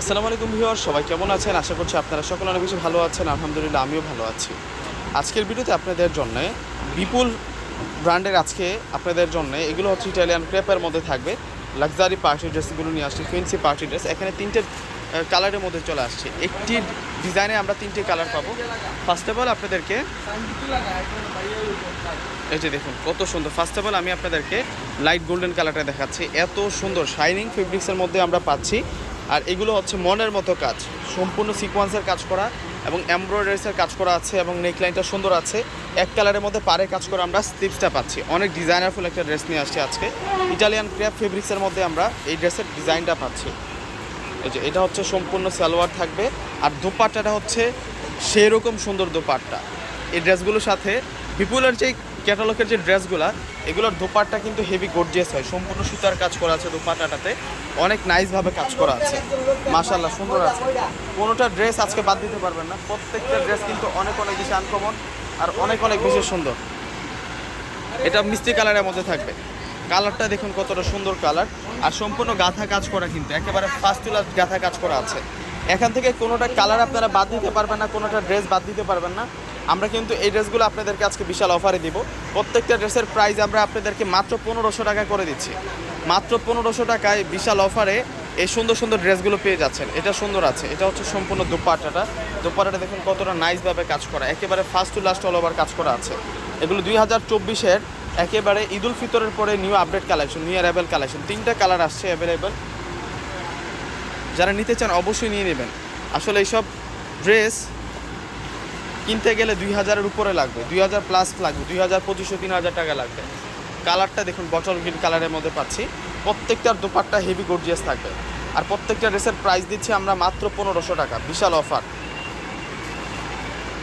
আসসালামু আলাইকুম ভিউয়ার সবাই কেমন আছেন? আশা করছি আপনারা সকলে অনেক বেশি ভালো আছেন। আলহামদুলিল্লাহ, আমিও ভালো আছি। আজকের ভিডিওতে আপনাদের জন্য বিপুল ব্র্যান্ডের আজকে আপনাদের জন্য, এগুলো হচ্ছে ইটালিয়ান ক্রেপের মধ্যে থাকবে। লাক্সারি পার্টি ড্রেসগুলো নিয়ে আসছে ফেন্সি পার্টি ড্রেস এখানে তিনটে কালারের মধ্যে চলে আসছে। একটি ডিজাইনে আমরা তিনটে কালার পাবো। ফার্স্ট অফ অল আপনাদেরকে এই যে দেখুন, কত সুন্দর। ফার্স্ট অফ অল আমি আপনাদেরকে লাইট গোল্ডেন কালারটা দেখাচ্ছি। এত সুন্দর শাইনিং ফেব্রিক্সের মধ্যে আমরা পাচ্ছি। আর এগুলো হচ্ছে মনের মতো কাজ। সম্পূর্ণ সিকোয়েন্সের কাজ করা এবং এমব্রয়ডারিসের কাজ করা আছে এবং নেকলাইনটা সুন্দর আছে। এক কালারের মধ্যে পারে কাজ করে আমরা স্লিপসটা পাচ্ছি। অনেক ডিজাইনারফুল একটা ড্রেস নিয়ে আসছি আজকে। ইটালিয়ান ক্র্যাপ ফেব্রিক্সের মধ্যে আমরা এই ড্রেসের ডিজাইনটা পাচ্ছি। এই যে, এটা হচ্ছে সম্পূর্ণ সালোয়ার থাকবে। আর দোপাট্টাটা হচ্ছে সেরকম সুন্দর দোপাট্টা। এই ড্রেসগুলোর সাথে বিপুলের যে ক্যাটালগের যে ড্রেসগুলো, এগুলোর দোপাট্টা কিন্তু হেভি গর্জিয়াস হয়। সম্পূর্ণ সুতার কাজ করা আছে দোপাট্টাটাতে অনেক নাইসভাবে কাজ করা আছে। মাশাল্লাহ সুন্দর আছে। কোনোটা ড্রেস আজকে বাদ দিতে পারবেন না। প্রত্যেকটা ড্রেস কিন্তু অনেক অনেক বেশি আনকমন আর অনেক অনেক বেশি সুন্দর। এটা মিষ্টি কালারের মধ্যে থাকবে। কালারটা দেখুন কতটা সুন্দর কালার। আর সম্পূর্ণ গাঁথা কাজ করা কিন্তু, একেবারে ফার্স্ট ক্লাস গাঁথা কাজ করা আছে। এখান থেকে কোনোটা কালার আপনারা বাদ দিতে পারবেন না, কোনোটা ড্রেস বাদ দিতে পারবেন না। আমরা কিন্তু এই ড্রেসগুলো আপনাদেরকে আজকে বিশাল অফারে দিব। প্রত্যেকটা ড্রেসের প্রাইস আমরা আপনাদেরকে মাত্র পনেরোশো টাকা করে দিচ্ছি। মাত্র পনেরোশো টাকায় বিশাল অফারে এই সুন্দর সুন্দর ড্রেসগুলো পেয়ে যাচ্ছেন। এটা সুন্দর আছে। এটা হচ্ছে সম্পূর্ণ দোপাট্টাটা। দোপাট্টাটা দেখুন কতটা নাইসভাবে কাজ করা। একেবারে first to last all over কাজ করা আছে। এগুলো দুই হাজার চব্বিশের একেবারে ঈদুল ফিতরের পরে new update collection new arrival collection তিনটা কালার আসছে অ্যাভেলেবেল যারা নিতে চান অবশ্যই নিয়ে নেবেন। আসলে এইসব ড্রেস কিনতে গেলে দুই হাজারের উপরে লাগবে, দুই হাজার প্লাস লাগবে, দুই হাজার, পঁচিশশো, তিন হাজার টাকা লাগবে। কালারটা দেখুন বটল গ্রিন কালারের মধ্যে পাচ্ছি। প্রত্যেকটার দোপাট্টা হেভি গর্জিয়াস থাকবে। আর প্রত্যেকটা ড্রেসের প্রাইস দিচ্ছি আমরা মাত্র পনেরোশো টাকা। বিশাল অফার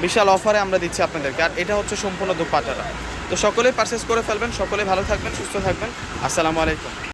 বিশাল অফারে আমরা দিচ্ছি আপনাদেরকে। আর এটা হচ্ছে সম্পূর্ণ দোপাট্টাটা। তো সকলেই পারচেস করে ফেলবেন, সকলেই ভালো থাকবেন, সুস্থ থাকবেন। আসসালামু আলাইকুম।